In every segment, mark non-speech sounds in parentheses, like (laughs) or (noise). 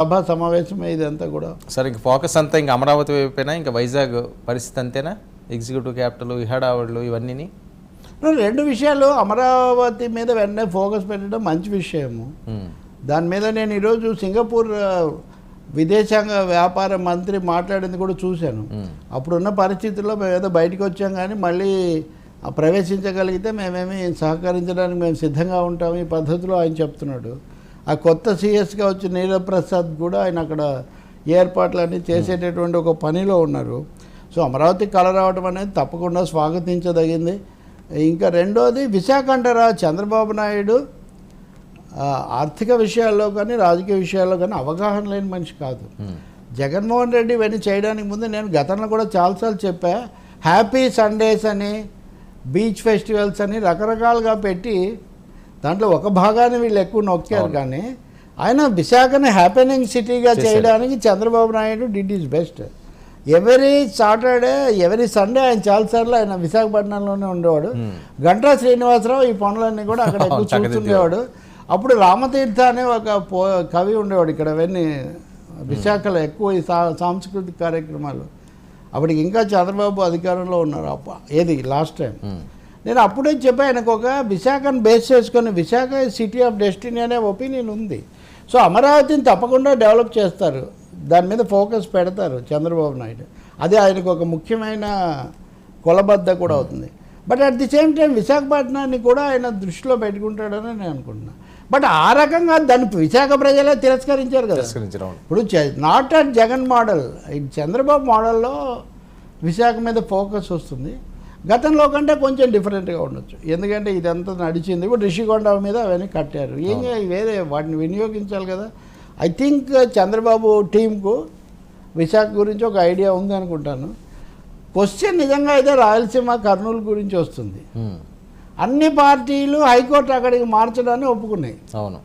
సభా సమావేశమే ఇదంతా కూడా. సార్ ఇంక ఫోకస్ అంతా ఇంకా అమరావతి వైపునా? ఇంకా వైజాగ్ పరిస్థితి అంతేనా? ఎగ్జిక్యూటివ్ క్యాపిటల్ ఈ హడావుళ్ళు ఇవన్నీ రెండు విషయాలు అమరావతి మీద వెంటనే ఫోకస్ పెట్టడం మంచి విషయము. దాని మీద నేను ఈరోజు సింగపూర్ విదేశాంగ వ్యాపార మంత్రి మాట్లాడింది కూడా చూశాను. అప్పుడున్న పరిస్థితుల్లో మేము ఏదో బయటకు వచ్చాం కానీ మళ్ళీ ప్రవేశించగలిగితే మేమేమి సహకరించడానికి మేము సిద్ధంగా ఉంటాం ఈ పద్ధతిలో ఆయన చెప్తున్నాడు. ఆ కొత్త సీఎస్గా వచ్చిన నీరవ్ ప్రసాద్ కూడా ఆయన అక్కడ ఏర్పాట్లన్నీ చేసేటటువంటి ఒక పనిలో ఉన్నారు. సో అమరావతి కళ రావడం అనేది తప్పకుండా స్వాగతించదగింది. ఇంకా రెండోది విశాఖ అంటారా చంద్రబాబు నాయుడు ఆర్థిక విషయాల్లో కానీ రాజకీయ విషయాల్లో కానీ అవగాహన లేని మనిషి కాదు. జగన్మోహన్ రెడ్డి ఇవన్నీ చేయడానికి ముందు నేను గతంలో కూడా చాలాసార్లు చెప్పా హ్యాపీ సండేస్ అని బీచ్ ఫెస్టివల్స్ అని రకరకాలుగా పెట్టి దాంట్లో ఒక భాగాన్ని వీళ్ళు ఎక్కువ నొక్కారు కానీ ఆయన విశాఖని హ్యాపెనింగ్ సిటీగా చేయడానికి Chandrababu Naidu did is best every Saturday every Sunday ఆయన చాలాసార్లు ఆయన విశాఖపట్నంలోనే ఉండేవాడు. గంటా శ్రీనివాసరావు ఈ పనులన్నీ కూడా అక్కడ ఎక్కువ. చూస్తుండేవాడు. అప్పుడు రామతీర్థ అనే ఒక కవి ఉండేవాడు ఇక్కడ అవన్నీ విశాఖలో ఎక్కువ ఈ సా సాంస్కృతిక కార్యక్రమాలు. అప్పటికి ఇంకా చంద్రబాబు అధికారంలో ఉన్నారు. అప్ప ఏది? లాస్ట్ టైం నేను అప్పుడే చెప్పా ఆయనకు ఒక విశాఖను బేస్ చేసుకొని విశాఖ సిటీ ఆఫ్ డెస్టినీ అనే ఒపీనియన్ ఉంది. సో అమరావతిని తప్పకుండా డెవలప్ చేస్తారు. దాని మీద ఫోకస్ పెడతారు చంద్రబాబు నాయుడు. అది ఆయనకు ఒక ముఖ్యమైన కొలబద్ద కూడా అవుతుంది. But at the same time విశాఖపట్నాన్ని కూడా ఆయన దృష్టిలో పెట్టుకుంటాడని నేను అనుకుంటున్నా. బట్ ఆ రకంగా దాన్ని విశాఖ ప్రజలే తిరస్కరించారు కదా. ఇప్పుడు not at Jagan model Chandrababu మోడల్లో విశాఖ మీద ఫోకస్ వస్తుంది. గతంలో కంటే కొంచెం డిఫరెంట్గా ఉండొచ్చు. ఎందుకంటే ఇదంతా నడిచింది ఇప్పుడు రిషికొండ మీద అవన్నీ కట్టారు. ఏం? వేరే వాటిని వినియోగించాలి కదా. ఐ థింక్ చంద్రబాబు టీంకు విశాఖ గురించి ఒక ఐడియా ఉంది అనుకుంటాను. క్వశ్చన్ నిజంగా అయితే రాయలసీమ కర్నూలు గురించి వస్తుంది. అన్ని పార్టీలు హైకోర్టు అక్కడికి మార్చడాన్ని ఒప్పుకున్నాయి. అవును.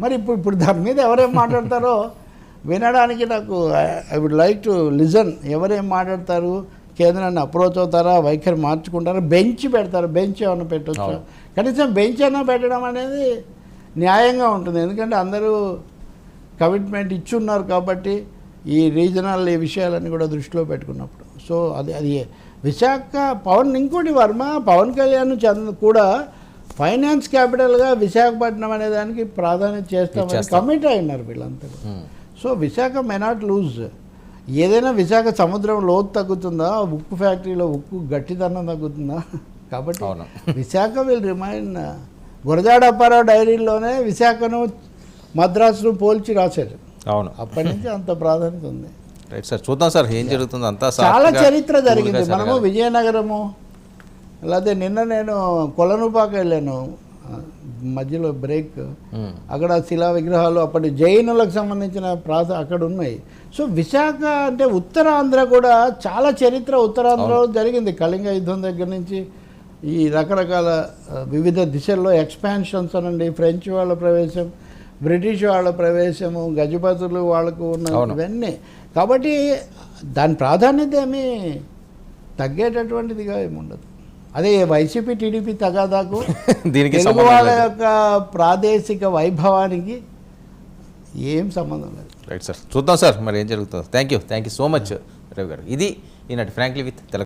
మరి ఇప్పుడు ఇప్పుడు దాని మీద ఎవరేం మాట్లాడతారో వినడానికి నాకు I would like to listen ఎవరేం మాట్లాడతారు? కేంద్రాన్ని అప్రోచ్ అవుతారా? వైఖరి మార్చుకుంటారా? బెంచ్ పెడతారు. బెంచ్ ఏమైనా పెట్టొచ్చా? అవును. కనీసం బెంచ్ అయినా పెట్టడం అనేది న్యాయంగా ఉంటుంది. ఎందుకంటే అందరూ కమిట్మెంట్ ఇచ్చున్నారు కాబట్టి ఈ రీజనల్ ఈ విషయాలన్నీ కూడా దృష్టిలో పెట్టుకున్నప్పుడు. సో అది అది విశాఖ పవన్ ఇంకోటి వర్మ పవన్ కళ్యాణ్ చంద్ర కూడా ఫైనాన్స్ క్యాపిటల్గా విశాఖపట్నం అనే దానికి ప్రాధాన్యత చేస్తామని. కమిట్ అయినారు వీళ్ళంతా. So Visakha may not lose ఏదైనా విశాఖ సముద్రం లోతు తగ్గుతుందా? ఉక్కు ఫ్యాక్టరీలో ఉక్కు గట్టిదనం తగ్గుతుందా? కాబట్టి అవును. విశాఖ విల్ రిమైన్ గురజాడ అప్పారావు డైరీలోనే విశాఖను మద్రాసును పోల్చి రాశారు. అవును. అప్పటి నుంచి అంత ప్రాధాన్యత ఉంది. రైట్ సార్ చూద్దాం సార్ ఏం జరుగుతుంది అంతా చాలా చరిత్ర జరిగింది. మనము. విజయనగరము లేకపోతే నిన్న నేను కొలనుపాక వెళ్ళాను. మధ్యలో బ్రేక్. ఉమ్. అక్కడ శిలా విగ్రహాలు అప్పటి జైనులకు సంబంధించిన ప్రాస అక్కడ ఉన్నాయి. సో విశాఖ అంటే ఉత్తరాంధ్ర కూడా చాలా చరిత్ర ఉత్తరాంధ్రలో జరిగింది. కళింగ యుద్ధం దగ్గర నుంచి ఈ రకరకాల వివిధ దిశల్లో ఎక్స్పాన్షన్స్ అనండి. ఫ్రెంచ్ వాళ్ళ ప్రవేశం బ్రిటిష్ వాళ్ళ ప్రవేశము గజపతులు వాళ్ళకు ఉన్న. ఇవన్నీ. కాబట్టి దాని ప్రాధాన్యత ఏమీ తగ్గేటటువంటిదిగా ఏమి ఉండదు అదే వైసీపీ టీడీపీ తగాదాకు? (laughs) దీనికి తెలుగు వాళ్ళ యొక్క ప్రాదేశిక వైభవానికి ఏం సంబంధం లేదు. రైట్ సార్ చూద్దాం సార్ మరి ఏం జరుగుతుందో. Thank you thank you so much Ravi garu. ఇది ఈనాటి ఫ్రాంక్లీ విత్ తెలంగాణ